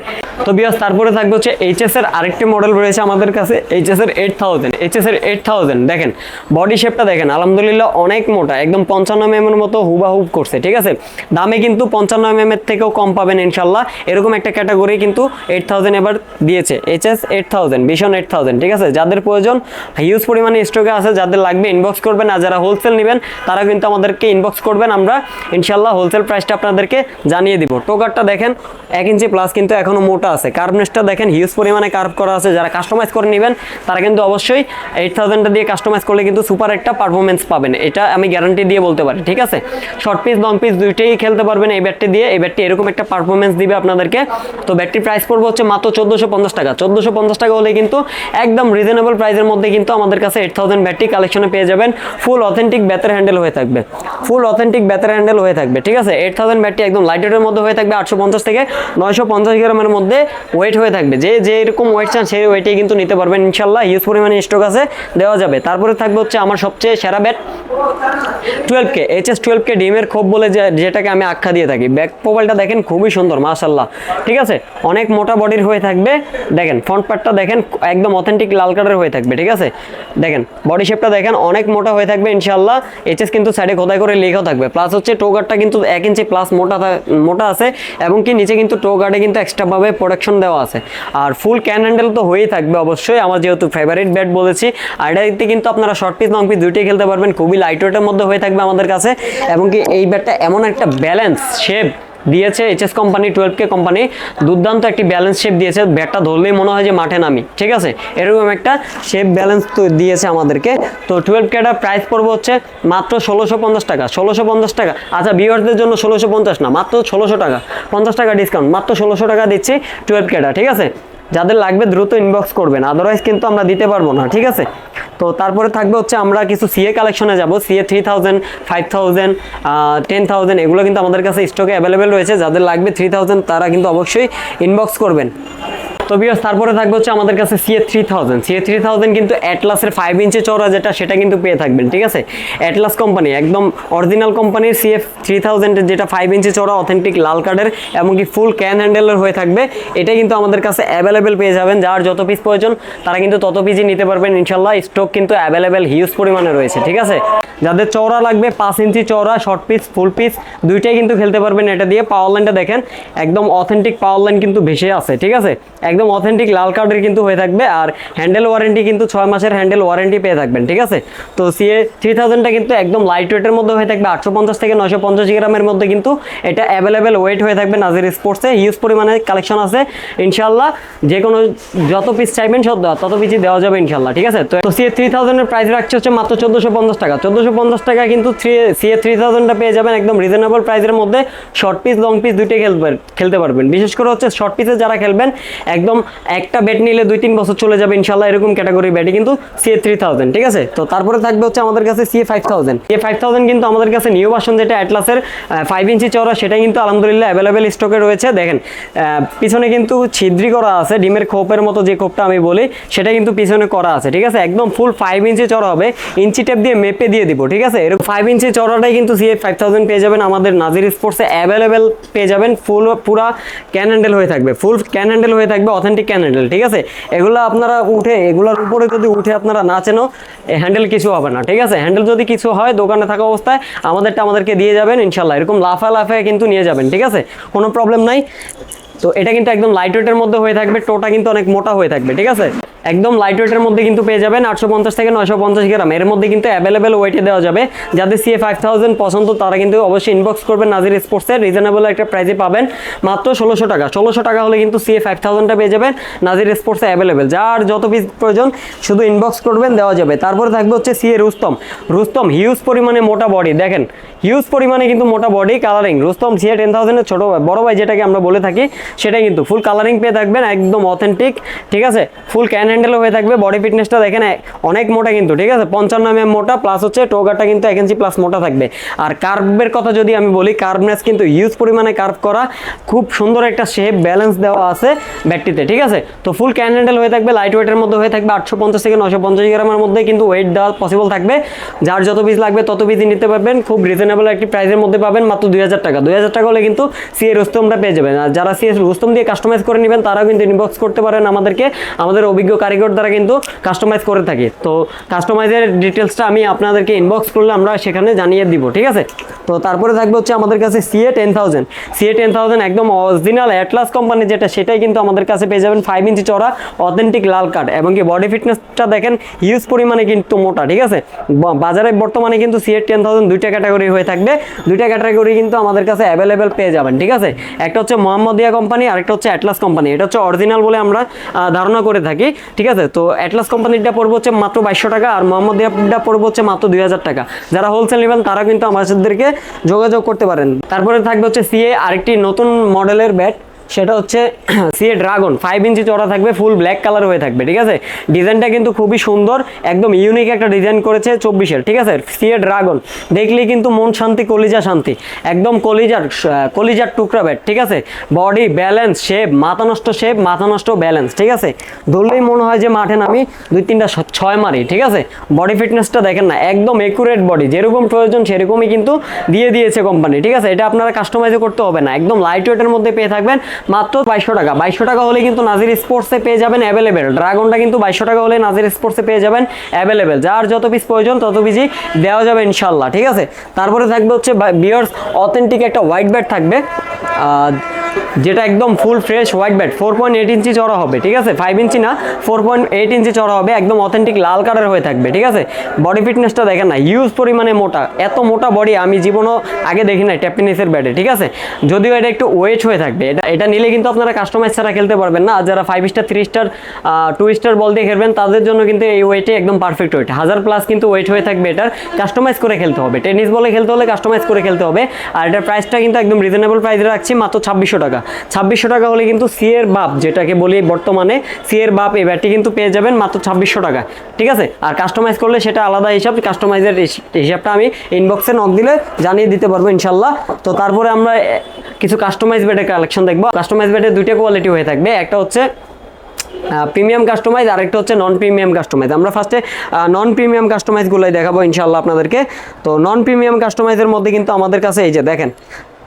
তো বিয়াস, তারপরে থাকবে হচ্ছে এইচএস এর আরেকটি মডেল রয়েছে আমাদের কাছে এইচএস এর এইট থাউজেন্ড এইচএস এর এইট থাউজেন্ড দেখেন বডি শেপটা দেখেন, আলহামদুলিল্লাহ অনেক মোটা, একদম পঞ্চান্ন এম এর মতো হুবাহুব করছে, ঠিক আছে? দামে কিন্তু পঞ্চান্ন এম এর থেকেও কম পাবেন ইনশাল্লাহ এরকম একটা ক্যাটাগরি কিন্তু এইট থাউজেন্ড এবার দিয়েছে এইচএস এইট থাউজেন্ড ভীষণ এইট থাউজেন্ড ঠিক আছে? যাদের প্রয়োজন হিউজ পরিমাণে স্টকে আছে, যাদের লাগবে ইনবক্স করবেন, আর যারা হোলসেল নেবেন, তারা কিন্তু আমাদেরকে ইনবক্স করবেন, আমরা ইনশাল্লাহ হোলসেল প্রাইসটা আপনাদেরকে জানিয়ে দিব। টোকারটা দেখেন, এক ইঞ্চি প্লাস কিন্তু এখনও মোটা। আছে। কার্ভনেসটা দেখেন হিউজ পরিমাণে কার্ভ করা আছে। যারা কাস্টমাইজ করে নেবেন, তারা কিন্তু অবশ্যই এইট থাউজেন্ডটা দিয়ে কাস্টমাইজ করলে কিন্তু সুপার একটা পারফরমেন্স পাবেন। এটা আমি গ্যারান্টি দিয়ে বলতে পারি, ঠিক আছে? শর্ট পিস লং পিস দুইটাই খেলতে পারবেন এই ব্যাটটি দিয়ে। এই ব্যাটটি এরকম একটা পারফরমেন্স দিবে আপনাদেরকে। তো ব্যাটটির প্রাইস পড়বে হচ্ছে মাত্র চোদ্দোশো পঞ্চাশ টাকা। চোদ্দোশো পঞ্চাশ টাকা হলে কিন্তু একদম রিজনেবল প্রাইসের মধ্যে কিন্তু আমাদের কাছে এইট থাউজেন্ড ব্যাটরি কালেকশনে পেয়ে যাবেন। ফুল অথেন্টিক ব্যাটার হ্যান্ডেল হয়ে থাকবে। ফুল অথেন্টিক ব্যাটার হ্যান্ডেল হয়ে থাকবে, ঠিক আছে? এইট থাউজেন্ড ব্যাটটি একদম লাইটের মধ্যে হয়ে থাকবে আটশো পঞ্চাশ থেকে নয়শো পঞ্চাশ গ্রামের মধ্যে। মধ্যে ওয়েট হয়ে থাকবে। যে যে এরকম ওয়েট চান সেই ওয়েটেই কিন্তু নিতে পারবেন, ইনশাল্লাহ। হিউজ পরিমাণে স্টক আছে, দেওয়া যাবে। তারপরে থাকবে হচ্ছে আমার সবচেয়ে সেরা bat twelve K H S twelve K ডিমের খোপ বলে যেটাকে আমি আখ্যা দিয়ে থাকি। ব্যাক প্রোফাইলটা দেখেন, খুবই সুন্দর মাশাল্লাহ ঠিক আছে? অনেক মোটা বডির হয়ে থাকবে। দেখেন ফ্রন্ট পার্টটা দেখেন, একদম অথেন্টিক লাল কালারের হয়ে থাকবে, ঠিক আছে? দেখেন বডি শেপটা দেখেন, অনেক মোটা হয়ে থাকবে ইনশাল্লাহ এইচএস কিন্তু সাইডে খোদাই করে লেখাও থাকবে। প্লাস হচ্ছে টো গার্ডটা কিন্তু এক ইঞ্চি প্লাস মোটা মোটা আছে, এবং কি নিচে কিন্তু টো গার্ডে কিন্তু এক্সট্রাভাবে প্রোটেকশন দেওয়া আছে। আর ফুল ক্যান হ্যান্ডেল তো হয়েই থাকবে অবশ্যই। আমার যেহেতু ফেভারিট ব্যাট বলেছি, আর এটাতে কিন্তু আপনারা শর্ট পিস লং পিস দুইটাই খেলতে পারবেন। খুবই লাইট ওয়েটের মধ্যে হয়ে থাকবে আমাদের কাছে। এবং কি এই ব্যাটটা এমন একটা ব্যালেন্স শেপ দিয়েছে HS company twelve K company দুর্দান্ত একটি ব্যালেন্স শেপ দিয়েছে। ব্যাটটা ধরলেই মনে হয় যে মাঠে নামি। ঠিক আছে? এরকম একটা শেপ ব্যালেন্স তো দিয়েছে আমাদেরকে। তো টুয়েলভ কেটার প্রাইস পড়বে হচ্ছে মাত্র ষোলোশো পঞ্চাশ টাকা। ষোলোশো পঞ্চাশ টাকা। আচ্ছা বিওয়ার্সদের জন্য ষোলোশো পঞ্চাশ না, মাত্র ষোলোশো টাকা। পঞ্চাশ টাকা ডিসকাউন্ট মাত্র ষোলোশো টাকা দিচ্ছি টুয়েলভ কেটা ঠিক আছে? যাদের লাগবে দ্রুত ইনবক্স করবেন আদারওয়াইজ কিন্তু আমরা দিতে পারব না, ঠিক আছে? তো তারপরে থাকবে হচ্ছে আমরা কিছু সিএ কালেকশনে যাব CA three thousand five thousand ten thousand এগুলো কিন্তু আমাদের কাছে স্টকে অ্যাভেলেবেল রয়েছে, যাদের লাগবে থ্রি থাউজেন্ড তারা কিন্তু অবশ্যই ইনবক্স করবেন। তো বিয়স তারপরে থাকবে হচ্ছে আমাদের কাছে CA three thousand CA three thousand কিন্তু অ্যাটলাসের ফাইভ ইঞ্চি চওড়া যেটা, সেটা কিন্তু পেয়ে থাকবেন, ঠিক আছে? অ্যাটলাস কোম্পানি একদম অরিজিনাল কোম্পানির সিএফ থ্রি থাউজেন্ডের যেটা ফাইভ ইঞ্চি চওড়া অথেন্টিক লাল কার্ডের এমনকি ফুল ক্যান হ্যান্ডেলের হয়ে থাকবে। এটা কিন্তু আমাদের কাছে অ্যাভেলেবেল পেয়ে যাবেন, যার যত পিস প্রয়োজন, তারা কিন্তু তত পিসই নিতে পারবেন ইনশাল্লাহ স্টক কিন্তু অ্যাভেলেবেল হিউজ পরিমাণে রয়েছে, ঠিক আছে? যাদের চওড়া লাগবে, পাঁচ ইঞ্চি চওড়া শর্ট পিস ফুল পিস দুইটাই কিন্তু খেলতে পারবেন এটা দিয়ে। পাওয়ার লাইনটা দেখেন, একদম অথেন্টিক পাওয়ার লাইন কিন্তু ভেসে আছে, ঠিক আছে? একদম অথেন্টিক লাল কার্ডের কিন্তু হয়ে থাকবে আর হ্যান্ডেল ওয়ারেন্টি কিন্তু ছয় মাসের হ্যান্ডেল ওয়ারেন্টি পেয়ে থাকবেন, ঠিক আছে? তো সিএ থ্রি থাউজেন্ডটা কিন্তু একদম লাইট ওয়েটের মধ্যে হয়ে থাকবে, আটশো পঞ্চাশ থেকে নশো পঞ্চাশ গ্রামের মধ্যে কিন্তু এটা অ্যাভেলেবেল ওয়েট হয়ে থাকবে নাজির স্পোর্টসে হিউজ পরিমাণে কালেকশন আছে ইনশাল্লাহ যে কোনো যত পিস চাইবেন সব তত পিসই দেওয়া যাবে ইনশাল্লাহ ঠিক আছে? তো সিএ থ্রি থাউজেন্ডের প্রাইস রাখছে হচ্ছে মাত্র চোদ্দোশো পঞ্চাশ টাকা। চোদ্দোশো পঞ্চাশ টাকা কিন্তু থ্রি সিএ থ্রি থাউজেন্ডটা পেয়ে যাবেন একদম রিজনেবল প্রাইসের মধ্যে শর্ট পিস লং পিস দুইটাই খেলবে খেলতে পারবেন। বিশেষ করে হচ্ছে শর্ট পিসে যারা খেলবেন একদম একটা ব্যাট নিলে দুই, তিন বছর চলে যাবে ইনশাল্লাহ এরকম ক্যাটাগরি ব্যাটই কিন্তু সিএ থ্রি থাউজেন্ড ঠিক আছে? তো তারপরে থাকবে হচ্ছে আমাদের কাছে CA five thousand CA five thousand কিন্তু আমাদের কাছে নিউ ভার্সন যেটা অ্যাটলাসের ফাইভ ইঞ্চি চওড়া সেটা কিন্তু আলহামদুলিল্লাহ অ্যাভেলেবেল স্টকে রয়েছে। দেখেন পিছনে কিন্তু ছিদ্রি করা আছে, ডিমের খোপের মতো যে খোপটা আমি বলি, সেটা কিন্তু পিছনে করা আছে, ঠিক আছে? একদম ফুল ফাইভ ইঞ্চি চড়া হবে, ইঞ্চি টেপ দিয়ে মেপে দিয়ে দিব, ঠিক আছে? এরকম ফাইভ ইঞ্চি চড়াটাই কিন্তু সিএ ফাইভ থাউজেন্ড পেয়ে যাবেন, আমাদের নাজির স্পোর্টসে অ্যাভেলেবেল পেয়ে যাবেন ফুল পুরা ক্যান হ্যান্ডেল হয়ে থাকবে ফুল ক্যান হ্যান্ডেল হয়ে থাকবে অথেন্টিক ক্যান হ্যান্ডেল ঠিক আছে? এগুলো আপনারা উঠে, এগুলোর উপরে যদি উঠে আপনারা না চেনো হ্যান্ডেল কিছু হবে না, ঠিক আছে? হ্যান্ডেল যদি কিছু হয়, দোকানে থাকা অবস্থায়, আমাদেরটা আমাদেরকে দিয়ে যাবেন ইনশাল্লাহ এরকম লাফা লাফায় কিন্তু নিয়ে যাবেন, ঠিক আছে? কোনো প্রবলেম নাই। তো এটা কিন্তু একদম লাইট ওয়েটের মধ্যে হয়ে থাকবে, টোটা কিন্তু অনেক মোটা হয়ে থাকবে, ঠিক আছে? একদম লাইট ওয়েটের মধ্যে কিন্তু পেয়ে যাবেন আটশো পঞ্চাশ থেকে নয়শো পঞ্চাশ গ্রাম। এর মধ্যে কিন্তু অ্যাভেলেবেল ওয়েটে দেওয়া যাবে। যাদের সিএ ফাইভ থাউজেন্ড পছন্দ, তারা কিন্তু অবশ্যই ইনবক্স করবেন নাজির স্পোর্টসের রিজনেবল একটা প্রাইসে পাবেন। মাত্র ষোলোশো টাকা। ষোলোশো টাকা হলে কিন্তু সিএ ফাইভ থাউজেন্ডটা পেয়ে যাবেন নাজির স্পোর্টসে অ্যাভেলেবেল যার যত পিস প্রয়োজন শুধু ইনবক্স করবেন, দেওয়া যাবে। তারপরে থাকবে হচ্ছে সিএ রুস্তম। রুস্তম হিউজ পরিমাণে মোটা বডি দেখেন হিউজ পরিমাণে কিন্তু মোটা body colouring Rustam CA ten থাউজেন্ডের ছোটো বড় ভাই যেটাকে আমরা বলে থাকি সেটাই কিন্তু ফুল কালারিং পেয়ে থাকবেন, একদম অথেন্টিক ঠিক আছে? ফুল ক্যান হ্যান্ডেলও হয়ে থাকবে বডি ফিটনেসটা দেখেন অনেক মোটা কিন্তু। ঠিক আছে? পঞ্চান্ন এম মোটা প্লাস হচ্ছে টোগারটা কিন্তু এক ইঞ্চি প্লাস মোটা থাকবে। আর কার্ভের কথা যদি আমি বলি কার্ভনেস কিন্তু হিউজ পরিমাণে কার্ভ করা, খুব সুন্দর একটা শেপ ব্যালেন্স দেওয়া আছে ব্যাটটিতে ঠিক আছে? তো ফুল ক্যান হ্যান্ডেল হয়ে থাকবে লাইট ওয়েটের মধ্যে হয়ে থাকবে আটশো পঞ্চাশ থেকে নশো পঞ্চাশ গ্রামের মধ্যে কিন্তু ওয়েট দেওয়া পসিবল থাকবে। যার যত পিস লাগবে তত পিসই নিতে পারবেন। খুব রিজনেবল একটি প্রাইসের মধ্যে পাবেন মাত্র দুই হাজার টাকা। দুই হাজার টাকা হলে কিন্তু সিএ রুস্তমটা পেয়ে যাবেন। আর যারা সিএ রুস্তম দিয়ে কাস্টমাইজ করে নেবেন, তারাও কিন্তু ইনবক্স করতে পারেন আমাদেরকে। আমাদের অভিজ্ঞ কারিগর দ্বারা কিন্তু কাস্টমাইজ করে থাকি। তো কাস্টমাইজের ডিটেলসটা আমি আপনাদেরকে ইনবক্স করলে আমরা সেখানে জানিয়ে দিব, ঠিক আছে? তো তারপরে থাকবে হচ্ছে আমাদের কাছে CA ten thousand CA ten thousand একদম অরিজিনাল অ্যাটলাস কোম্পানি যেটা, সেটাই কিন্তু আমাদের কাছে পেয়ে যাবেন ফাইভ ইঞ্চি চড়া অথেন্টিক লাল কাঠ এবং কি বডি ফিটনেসটা দেখেন হিউজ পরিমাণে কিন্তু মোটা, ঠিক আছে? বাজারে বর্তমানে কিন্তু সিএ টেন থাউজেন্ড দুইটা ক্যাটাগরি হয়ে থাকবে। দুইটা ক্যাটাগরি কিন্তু আমাদের কাছে অ্যাভেলেবেল পেয়ে যাবেন, ঠিক আছে? একটা হচ্ছে মোহাম্মদিয়া কোম্পানি আর একটা হচ্ছে অ্যাটলাস কোম্পানি এটা হচ্ছে অরিজিনাল বলে আমরা ধারণা করে থাকি, ঠিক আছে? তো অ্যাটলাস কোম্পানিটা পড়বে হচ্ছে মাত্র বাইশশো টাকা আর মোহাম্মদিয়াটা পড়বে হচ্ছে মাত্র দুই হাজার টাকা। যারা হোলসেল নেবেন তারা কিন্তু আমাদেরকে যোগাযোগ করতে পারেন। তারপরে থাকবে হচ্ছে সিএ আরেকটি নতুন মডেলের ব্যাট সেটা হচ্ছে সিএ ড্রাগন ফাইভ ইঞ্চি চড়া থাকবে ফুল ব্ল্যাক কালার হয়ে থাকবে, ঠিক আছে? ডিজাইনটা কিন্তু খুবই সুন্দর, একদম ইউনিক একটা ডিজাইন করেছে চব্বিশের, ঠিক আছে? সিএ ড্রাগন দেখলেই কিন্তু মন শান্তি, কলিজা শান্তি, একদম কলিজার কলিজার টুকরা ব্যাট ঠিক আছে? বডি ব্যালেন্স শেপ মাথা নষ্ট শেপ মাথা নষ্ট ব্যালেন্স ঠিক আছে? ধরলেই মনে হয় যে মাঠে নামি দুই তিনটা ছয় মারি, ঠিক আছে? বডি ফিটনেসটা দেখেন না, একদম একুরেট বডি যেরকম প্রয়োজন সেরকমই কিন্তু দিয়ে দিয়েছে কোম্পানি ঠিক আছে? এটা আপনারা কাস্টমাইজও করতে হবে না, একদম লাইট ওয়েটের মধ্যে পেয়ে থাকবেন মাত্র বাইশশো টাকা। বাইশশো টাকা হলে কিন্তু নাজির স্পোর্টসে পেয়ে যাবেন অ্যাভেলেবেল ড্রাগনটা কিন্তু বাইশশো টাকা হলে নাজির স্পোর্টসে পেয়ে যাবেন অ্যাভেলেবেল যার যত পিস প্রয়োজন, তত পিসই দেওয়া যাবে ইনশাল্লাহ ঠিক আছে? তারপরে থাকবে হচ্ছে বিয়ার্স অথেন্টিক একটা হোয়াইট ব্যাট থাকবে। যেটা একদম full fresh white bat four point eight inch চড়া হবে, ঠিক আছে? ফাইভ ইঞ্চি না ফোর পয়েন্ট এইট ইঞ্চি চড়া হবে, একদম অথেন্টিক লাল কালার হয়ে থাকবে, ঠিক আছে? বডি ফিটনেসটা দেখেন না ইউজ পরিমাণে মোটা, এত মোটা বডি আমি জীবনও আগে দেখি নাই ট্যাপিনিসের ব্যাটে ঠিক আছে? যদিও এটা একটু ওয়েট হয়ে থাকবে, এটা এটা নিলে কিন্তু আপনারা কাস্টমাইজ ছাড়া খেলতে পারবেন না যারা five star three star two star ball দিয়ে খেলবেন, তাদের জন্য কিন্তু এই ওয়েটে একদম পারফেক্ট ওয়েট হাজার প্লাস কিন্তু ওয়েট হয়ে থাকবে এটার কাস্টমাইজ করে খেলতে হবে টেনিস বলে খেলতে হলে কাস্টমাইজ করে খেলতে হবে, আর এটার প্রাইসটা কিন্তু একদম রিজনেবল প্রাইসে রাখছি, মাত্র ছাব্বিশশো টাকা। ছাব্বিশশো টাকা হলে কিন্তু সি এর বাপ, যেটাকে বলি বর্তমানে সি এর বাপ, এই ব্যাটটি কিন্তু পেয়ে যাবেন মাত্র ছাব্বিশশো টাকা। ঠিক আছে? আর কাস্টমাইজ করলে সেটা আলাদা হিসাব কাস্টমাইজের হিসাবটা আমি ইনবক্সে নক দিলে জানিয়ে দিতে পারব ইনশাল্লাহ। তো তারপরে আমরা কিছু কাস্টমাইজ ব্যাটের কালেকশন দেখব। কাস্টমাইজ ব্যাটের দুইটা কোয়ালিটি হয়ে থাকবে। একটা হচ্ছে প্রিমিয়াম কাস্টমাইজ আরেকটা হচ্ছে নন প্রিমিয়াম কাস্টমাইজ আমরা ফার্স্টে নন প্রিমিয়াম কাস্টমাইজগুলোই দেখাবো ইনশাল্লাহ আপনাদেরকে। তো নন প্রিমিয়াম কাস্টমাইজের মধ্যে কিন্তু আমাদের কাছে এই যে দেখেন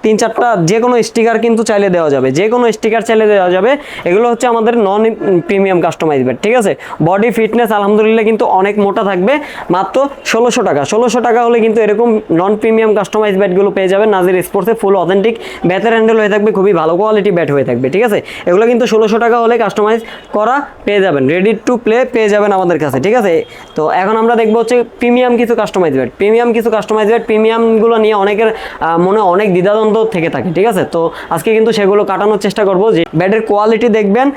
তিন চারটা যে কোনো স্টিকার কিন্তু চাইলে দেওয়া যাবে যে কোনো স্টিকার চাইলে দেওয়া যাবে। এগুলো হচ্ছে আমাদের নন প্রিমিয়াম কাস্টমাইজ ব্যাট ঠিক আছে? বডি ফিটনেস আলহামদুলিল্লাহ কিন্তু অনেক মোটা থাকবে, মাত্র ষোলোশো টাকা। ষোলোশো টাকা হলে কিন্তু এরকম নন প্রিমিয়াম কাস্টমাইজ ব্যাটগুলো পেয়ে যাবেন, নাজির স্পোর্টসে ফুল অথেন্টিক ব্যাটের হ্যান্ডেল হয়ে থাকবে, খুবই ভালো কোয়ালিটি ব্যাট হয়ে থাকবে, ঠিক আছে? এগুলো কিন্তু ষোলোশো টাকা হলে কাস্টমাইজ করা পেয়ে যাবেন রেডি টু প্লে পেয়ে যাবেন আমাদের কাছে, ঠিক আছে? তো এখন আমরা দেখব হচ্ছে প্রিমিয়াম কিছু কাস্টমাইজ ব্যাট প্রিমিয়াম কিছু কাস্টমাইজ ব্যাট প্রিমিয়ামগুলো নিয়ে অনেকের মনে অনেক দ্বিধাদ্বন্দ্ব থেকে থাকে, ঠিক আছে? তো আজকে কিন্তু সেগুলো কাটানোর চেষ্টা করব যে ব্যাডের কোয়ালিটি দেখবেন,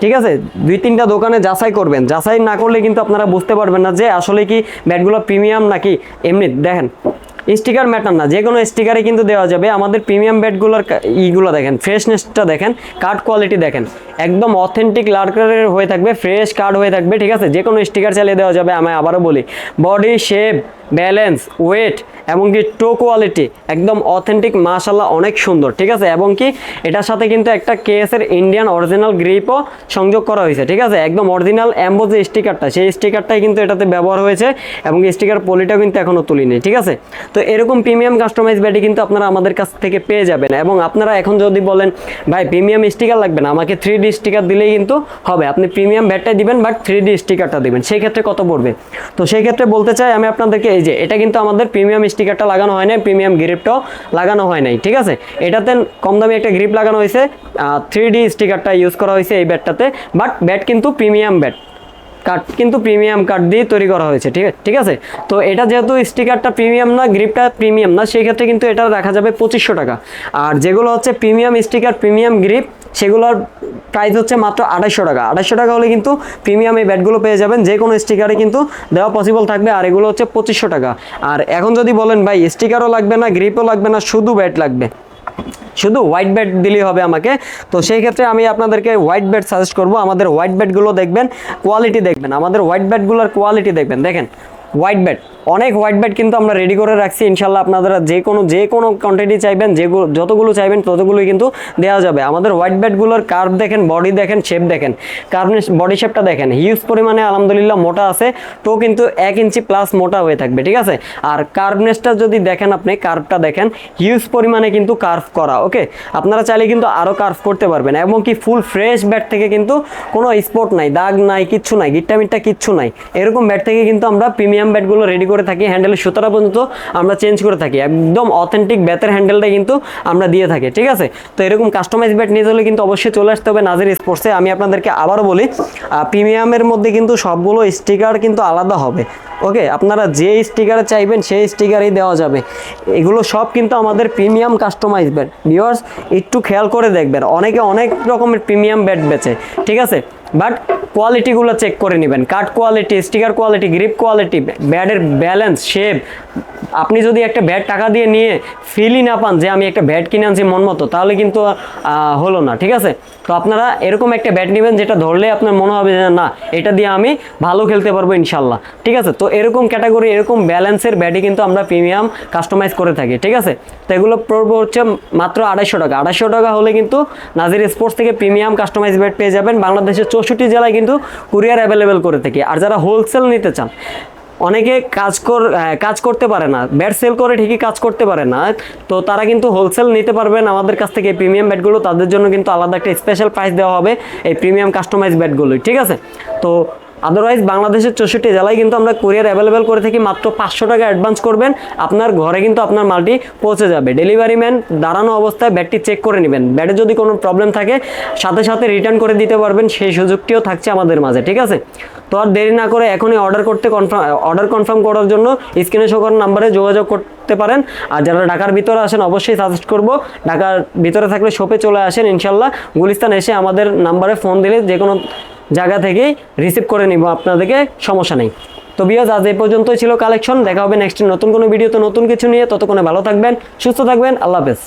ঠিক আছে? দুই তিনটা দোকানে যাচাই করবেন। যাচাই না করলে কিন্তু আপনারা বুঝতে পারবেন না যে আসলে কি ব্যাডগুলো প্রিমিয়াম নাকি? এমনি, দেখেন। স্টিকার ম্যাটার না যে কোনো স্টিকারে কিন্তু দেওয়া যাবে। আমাদের প্রিমিয়াম ব্যাটগুলোর কা- ইগুলো দেখেন, ফ্রেশনেসটা দেখেন, কার্ড কোয়ালিটি দেখেন। একদম অথেন্টিক লার্কারের হয়ে থাকবে, ফ্রেশ কার্ড হয়ে থাকবে, ঠিক আছে? যে কোনো স্টিকার চালিয়ে দেওয়া যাবে, আমি আবারও বলি। বডি শেপ, ব্যালেন্স, ওয়েট এবং কি টো কোয়ালিটি, একদম অথেন্টিক মাশাল্লাহ অনেক সুন্দর, ঠিক আছে? এবং কি, এটার সাথে কিন্তু একটা কেএসের ইন্ডিয়ান অরিজিনাল গ্রিপও সংযোগ করা হয়েছে, ঠিক আছে? একদম অরিজিনাল অ্যাম্বো যে স্টিকারটা, সেই স্টিকারটাই কিন্তু এটাতে ব্যবহার হয়েছে, এবং স্টিকার পলিটাও কিন্তু এখনও তুলিনি, ঠিক আছে? তো এরকম প্রিমিয়াম কাস্টমাইজ ব্যাটি কিন্তু আপনারা আমাদের কাছ থেকে পেয়ে যাবেন। এবং আপনারা এখন যদি বলেন, ভাই প্রিমিয়াম স্টিকার লাগবে না, আমাকে থ্রি ডি স্টিকার দিলেই কিন্তু হবে। আপনি প্রিমিয়াম ব্যাটটাই দিবেন বাট থ্রি ডি স্টিকারটা দিবেন। সেই ক্ষেত্রে কত পড়বে? তো সেই ক্ষেত্রে বলতে চাই আমি আপনাদেরকে, এই যে, এটা কিন্তু আমাদের প্রিমিয়াম স্টিকারটা লাগানো হয় নাই প্রিমিয়াম গ্রিপটাও লাগানো হয় নাই, ঠিক আছে? এটাতে কম দামি একটা গ্রিপ লাগানো হয়েছে থ্রি ডি স্টিকারটা ইউজ করা হয়েছে এই ব্যাটটাতে বাট ব্যাট কিন্তু প্রিমিয়াম ব্যাট কাঠ কিন্তু প্রিমিয়াম কাঠ দিয়ে তৈরি করা হয়েছে, ঠিক আছে? ঠিক আছে? তো এটা যেহেতু স্টিকারটা প্রিমিয়াম না, গ্রিপটা প্রিমিয়াম না, সেই ক্ষেত্রে কিন্তু এটা রাখা যাবে পঁচিশশো টাকা। আর যেগুলো হচ্ছে প্রিমিয়াম স্টিকার, প্রিমিয়াম গ্রিপ, সেগুলোর প্রাইস হচ্ছে মাত্র আড়াইশো টাকা। আড়াইশো টাকা হলে কিন্তু প্রিমিয়াম এই ব্যাটগুলো পেয়ে যাবেন, যে কোনো স্টিকারে কিন্তু দেওয়া পসিবল থাকবে, আর এগুলো হচ্ছে পঁচিশশো টাকা। আর এখন যদি বলেন, ভাই, স্টিকারও লাগবে না, গ্রিপও লাগবে না, শুধু ব্যাট লাগবে। শুধু হোয়াইট বেড দিলেই হবে আমাকে। তো সেই ক্ষেত্রে আমি আপনাদেরকে হোয়াইট বেড সাজেস্ট করব। আমাদের হোয়াইট বেডগুলো দেখবেন কোয়ালিটি দেখবেন। আমাদের হোয়াইট বেডগুলোর কোয়ালিটি দেখবেন। দেখেন হোয়াইট ব্যাট অনেক হোয়াইট ব্যাট কিন্তু আমরা রেডি করে রাখছি। ইনশাল্লাহ আপনারা যে কোনো যে কোনো কোয়ান্টিটি চাইবেন যেগুলো যতগুলো চাইবেন ততগুলোই কিন্তু দেওয়া যাবে। আমাদের হোয়াইট ব্যাটগুলোর কার্ভ দেখেন বডি দেখেন শেপ দেখেন। কার্ভনেস বডি শেপটা দেখেন। হিউজ পরিমাণে আলহামদুলিল্লাহ মোটা আছে, তো কিন্তু এক ইঞ্চি প্লাস মোটা হয়ে থাকবে, ঠিক আছে? আর কার্ভনেসটা যদি দেখেন আপনি কার্ভটা দেখেন হিউজ পরিমাণে কিন্তু কার্ভ করা ওকে আপনারা চাইলে কিন্তু আরও কার্ভ করতে পারবেন। এবং কি ফুল ফ্রেশ ব্যাট থেকে কিন্তু কোনো স্পট নাই, দাগ নাই, কিচ্ছু নাই, গিট্টা মিট্টা কিচ্ছু নাই। এরকম ব্যাট থেকে কিন্তু আমরা প্রিমিয়াম ব্যাটগুলো রেডি করে থাকি হ্যান্ডেলের সুতরা পর্যন্ত আমরা চেঞ্জ করে থাকি। একদম অথেন্টিক ব্যাটের হ্যান্ডেলটা কিন্তু আমরা দিয়ে থাকি, ঠিক আছে? তো এরকম কাস্টমাইজ ব্যাট নিতে হলে কিন্তু অবশ্যই চলে আসতে হবে নাজির স্পোর্টসে আমি আপনাদেরকে আবারও বলি প্রিমিয়ামের মধ্যে কিন্তু সবগুলো স্টিকার কিন্তু আলাদা হবে ওকে আপনারা যে স্টিকারে চাইবেন সেই স্টিকারই দেওয়া যাবে। এগুলো সব কিন্তু আমাদের প্রিমিয়াম কাস্টমাইজ ব্যাট ভিওয়ার্স একটু খেয়াল করে দেখবেন, অনেকে অনেক রকমের প্রিমিয়াম ব্যাট বেচে, ঠিক আছে? বাট কোয়ালিটিগুলো চেক করে নেবেন। Cut quality, sticker quality, grip quality, ব্যাডের balance, shape. আপনি যদি একটা ব্যাট টাকা দিয়ে নিয়ে ফিলই না পান যে আমি একটা ব্যাট কিনে আনছি মন মতো, তাহলে কিন্তু হলো না, ঠিক আছে? তো আপনারা এরকম একটা ব্যাট নেবেন যেটা ধরলে আপনার মনে হবে যে না, এটা দিয়ে আমি ভালো খেলতে পারব ইনশাল্লাহ, ঠিক আছে? তো এরকম ক্যাটাগরি, এরকম ব্যালেন্সের ব্যাটই কিন্তু আমরা প্রিমিয়াম কাস্টমাইজ করে থাকি, ঠিক আছে? তো এগুলো পড়ব হচ্ছে মাত্র আড়াইশো টাকা। আড়াইশো টাকা হলে কিন্তু নাজির স্পোর্টস থেকে প্রিমিয়াম কাস্টমাইজ ব্যাট পেয়ে যাবেন। বাংলাদেশের চৌষট্টি জেলায় কিন্তু কুরিয়ার অ্যাভেলেবেল করে থাকি। আর যারা হোলসেল নিতে চান, অনেকে কাজ কর কাজ করতে পারে না ব্যাট সেল করে ঠিকই কাজ করতে পারে না, তো তারা কিন্তু হোলসেল নিতে পারবেন। আমাদের কাছ থেকে প্রিমিয়াম ব্যাটগুলো তাদের জন্য কিন্তু আলাদা একটা স্পেশাল প্রাইস দেওয়া হবে, এই প্রিমিয়াম কাস্টমাইজ ব্যাটগুলোই ঠিক আছে? তো আদারওয়াইজ বাংলাদেশের চৌষট্টি জেলায় কিন্তু আমরা কুরিয়ার অ্যাভেলেবেল করে থাকি মাত্র পাঁচশো টাকা অ্যাডভান্স করবেন। আপনার ঘরে কিন্তু আপনার মালটি পৌঁছে যাবে। ডেলিভারি ম্যান দাঁড়ানো অবস্থায় ব্যাটটি চেক করে নেবেন। ব্যাটে যদি কোনো প্রবলেম থাকে, সাথে সাথে রিটার্ন করে দিতে পারবেন। সেই সুযোগটিও থাকছে আমাদের মাঝে, ঠিক আছে? তো আর দেরি না করে এখনই অর্ডার করতে কনফার্ম অর্ডার কনফার্ম করার জন্য স্ক্রিনে শো নাম্বারে যোগাযোগ করতে পারেন। আর যারা ঢাকার ভিতরে আসেন, অবশ্যই সাজেস্ট করব। ঢাকার ভিতরে থাকলে শপে চলে আসেন, ইনশাল্লাহ। গুলিস্তান এসে আমাদের নাম্বারে ফোন দিলে যে কোনো জায়গা থেকেই রিসিভ করে নিব, আপনাদেরকে সমস্যা নেই। তো বিয়াজ আজ এই পর্যন্তই ছিল কালেকশন দেখা হবে নেক্সট নতুন কোনো ভিডিওতে নতুন কিছু নিয়ে, ততক্ষণে ভালো থাকবেন, সুস্থ থাকবেন, আল্লাহ হাফেজ।